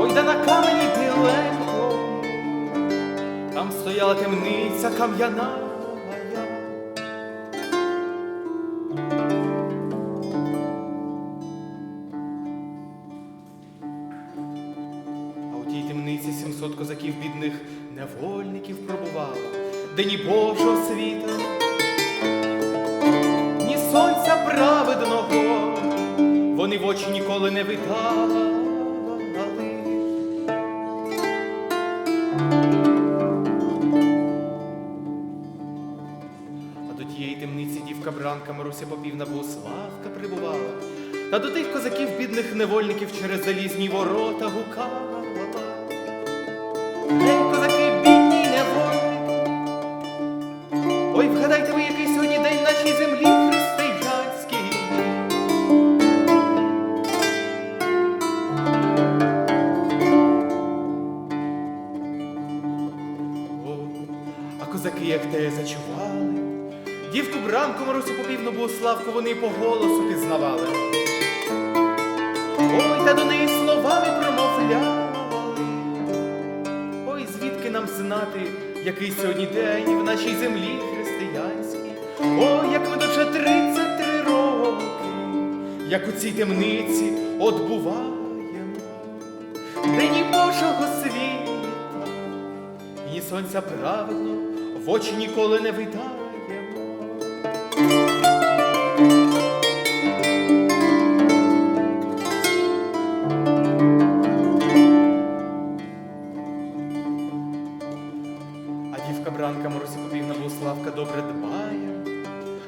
Ой, да на камені біленькому, там стояла темниця кам'яна. Темниці сімсот козаків бідних невольників пробувало, де ні Божого світа, вони в очі ніколи не витали. А до тієї темниці дівка бранка Маруся Попівна Богославка прибувала, та до тих козаків бідних невольників через залізні ворота гукала. Козаки, як те зачували, дівку бранку Марусю Попівну Богославку вони по голосу пізнавали. Ой, та до неї словами промовляли. Ой, звідки нам знати, який сьогодні день в нашій землі християнській? Ой, як ми вже 33 роки, як у цій темниці отбуваємо, де ні Божого світла, і ні сонця праведно в очі ніколи не видаємо. А дівка бранка Марусі Попівна Богославка добре дбає,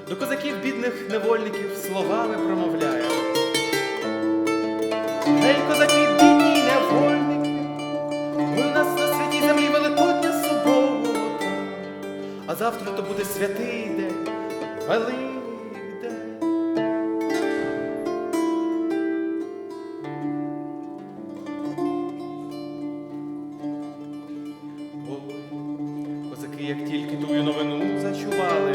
до козаків бідних невольників словами промовляє. Гей, козаки, завтра то буде святий день, Великдень. Ой, козаки, як тільки тую новину зачували.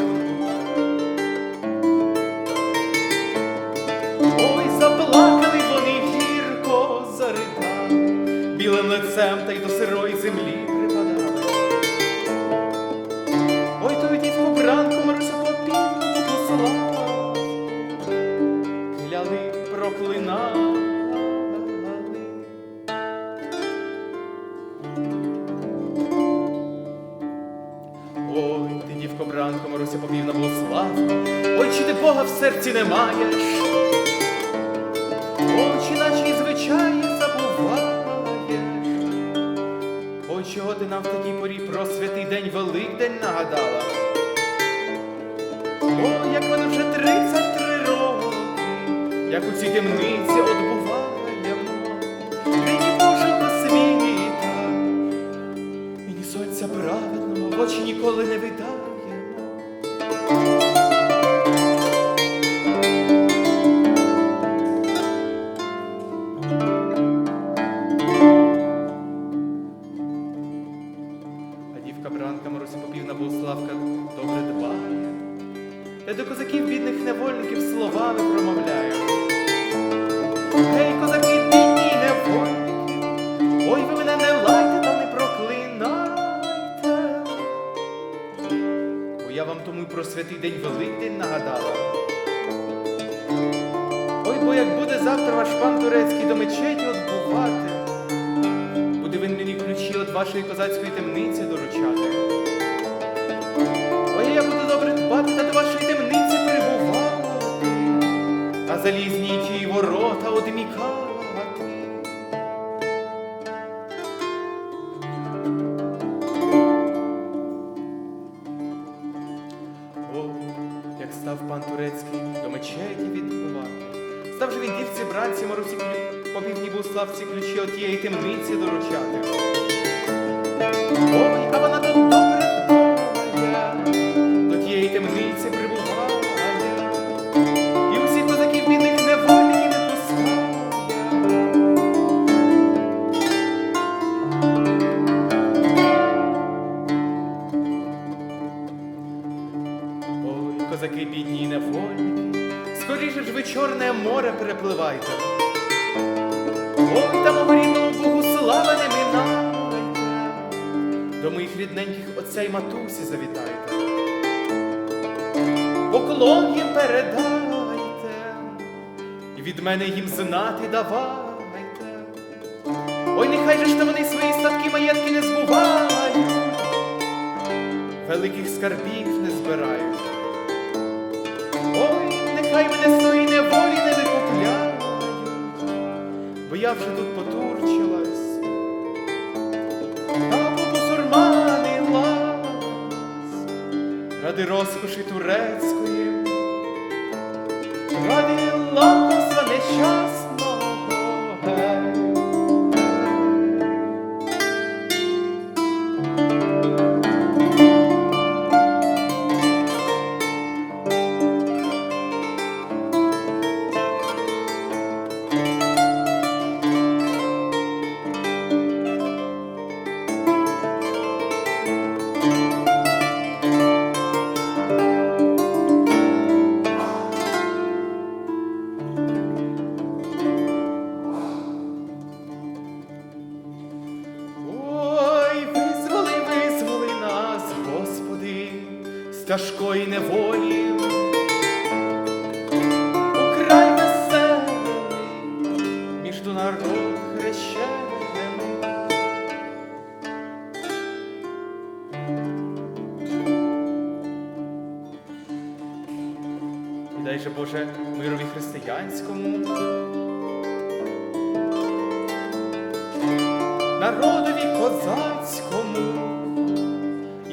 Ой, заплакали вони гірко заридали, білим лицем та й до сирої землі бранко, Маруся Попівна Богославко, ой, чи ти Бога в серці не маєш? Ой, наші звичаї забуваєш? Ой, чого ти нам в такій порі про святий день Великдень нагадала? Ой, як мене вже 33 роки, як у цій темниці отбуваємо, нині Божого світа. І ні сонця праведного в очі ніколи не видаємо. Словами промовляє. Гей, козаки, бідні невольники, ой, ви мене не лайте та не проклинайте. Бо я вам тому й про святий день Великдень нагадала. Ой, бо як буде завтра ваш пан турецький до мечеті отбувати, буде він мені ключі від вашої козацької темниці доручати. Залізні ті ворота одмікати. О, як став пан турецький до мечеті відбувати. Став же він дівці бранці Марусі по півдні Буславці ключі от тієї темниці доручати. Ой, а вона козаки бідні й скоріше ж ви Чорне море перепливайте. Ой, та мого рідного Богу слава не минайте. До моїх рідненьких отця й матусі завітайте. Поклон їм передайте, і від мене їм знати давайте. Ой, нехай же ж то вони свої статки маєтки не збувають, великих скарбів не збирають. Нехай мене з тої неволі не викупляють, бо я вже тут потурчилась, та попосурманилась ради розкоші турецької, ради лакомства нещасного. гей. Тяжкої неволі. Украй веселий, між до народ хрещений. І дай же Боже мирові християнському. народові козацькому,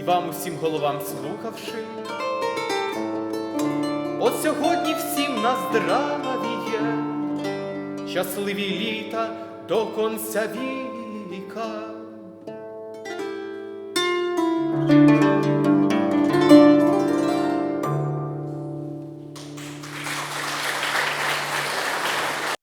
вам усім головам слухавши. От сьогодні всім на віє, щасливі літа до конця віка.